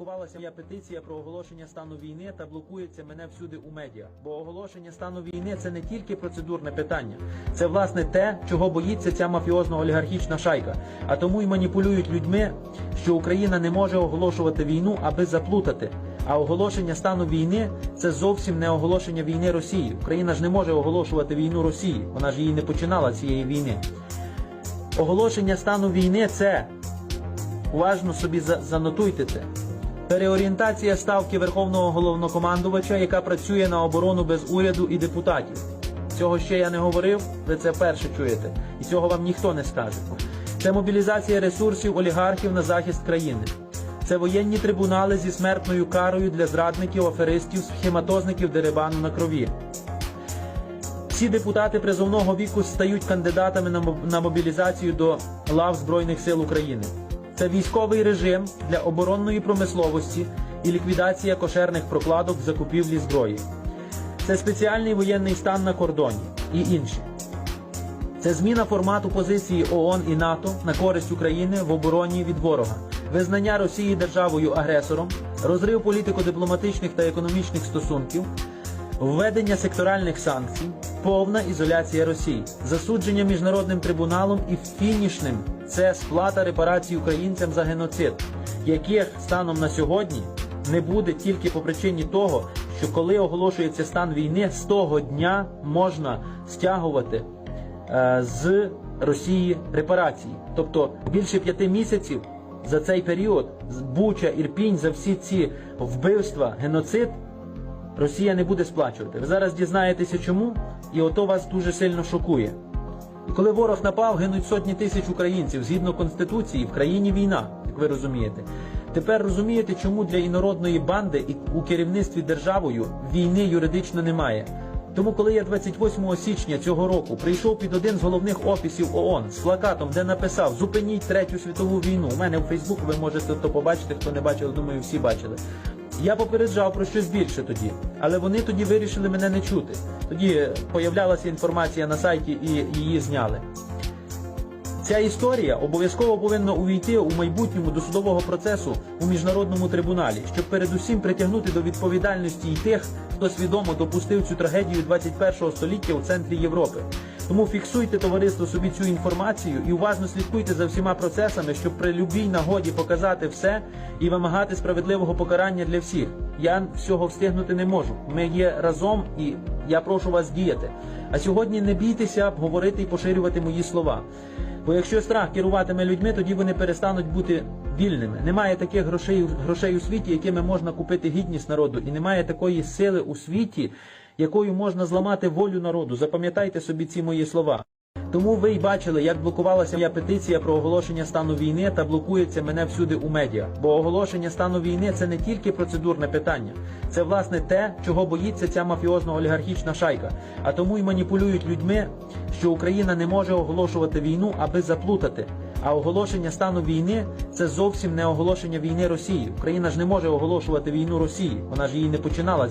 блокувалася моя петиція про оголошення стану війни та блокується мене всюди у медіа. Бо оголошення стану війни це не тільки процедурне питання, це власне те, чого боїться ця мафіозно-олігархічна шайка. А тому й маніпулюють людьми, що Україна не може оголошувати війну, аби заплутати. А оголошення стану війни це зовсім не оголошення війни Росії. Україна ж не може оголошувати війну Росії. Вона ж її не починала цієї війни. Оголошення стану війни це уважно собі занотуйте це. Переорієнтація ставки Верховного головнокомандувача, яка працює на оборону без уряду і депутатів. Цього ще я не говорив, ви це вперше чуєте, і цього вам ніхто не скаже. Це мобілізація ресурсів олігархів на захист країни. Це воєнні трибунали зі смертною карою для зрадників, аферистів, схематозників дерибану на крові. Всі депутати призовного віку стають кандидатами на мобілізацію до лав Збройних сил України. Це військовий режим для оборонної промисловості і ліквідація кошерних прокладок в закупівлі зброї. Це спеціальний воєнний стан на кордоні і інші. Це зміна формату позиції ООН і НАТО на користь України в обороні від ворога, визнання Росії державою агресором, розрив політико-дипломатичних та економічних стосунків, введення секторальних санкцій, повна ізоляція Росії, засудження міжнародним трибуналом і фінішним це сплата репарацій українцям за геноцид, яких станом на сьогодні не буде тільки по причині того, що коли оголошується стан війни, з того дня можна стягувати е, з Росії репарації. Тобто більше п'яти місяців за цей період Буча, Ірпінь, за всі ці вбивства, геноцид Росія не буде сплачувати. Ви зараз дізнаєтеся чому, і ото вас дуже сильно шокує. Коли ворог напав, гинуть сотні тисяч українців згідно конституції, в країні війна, як ви розумієте. Тепер розумієте, чому для інородної банди і у керівництві державою війни юридично немає. Тому, коли я 28 січня цього року прийшов під один з головних офісів ООН з плакатом, де написав Зупиніть третю світову війну. У мене в Фейсбук ви можете то побачити, хто не бачив, думаю, всі бачили. Я попереджав про щось більше тоді, але вони тоді вирішили мене не чути. Тоді появлялася інформація на сайті і її зняли. Ця історія обов'язково повинна увійти у майбутньому до судового процесу у міжнародному трибуналі, щоб передусім притягнути до відповідальності і тих, хто свідомо допустив цю трагедію 21 століття у центрі Європи. Тому фіксуйте товариство собі цю інформацію і уважно слідкуйте за всіма процесами, щоб при любій нагоді показати все і вимагати справедливого покарання для всіх. Я всього встигнути не можу. Ми є разом і я прошу вас діяти. А сьогодні не бійтеся говорити і поширювати мої слова. Бо якщо страх керуватиме людьми, тоді вони перестануть бути вільними. Немає таких грошей, грошей у світі, якими можна купити гідність народу, і немає такої сили у світі, якою можна зламати волю народу. Запам'ятайте собі ці мої слова. Тому ви й бачили, як блокувалася моя петиція про оголошення стану війни та блокується мене всюди у медіа. Бо оголошення стану війни це не тільки процедурне питання, це власне те, чого боїться ця мафіозно-олігархічна шайка. А тому й маніпулюють людьми, що Україна не може оголошувати війну, аби заплутати. А оголошення стану війни це зовсім не оголошення війни Росії. Україна ж не може оголошувати війну Росії. Вона ж її не починала.